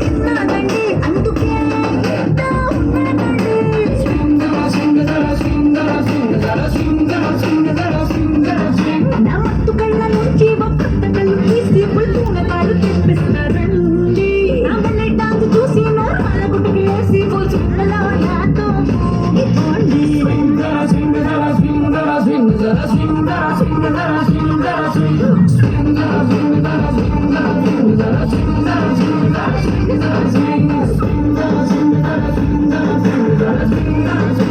తిన్నానండి అందుకే Thank you.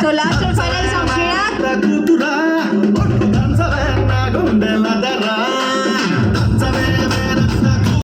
So last and final song.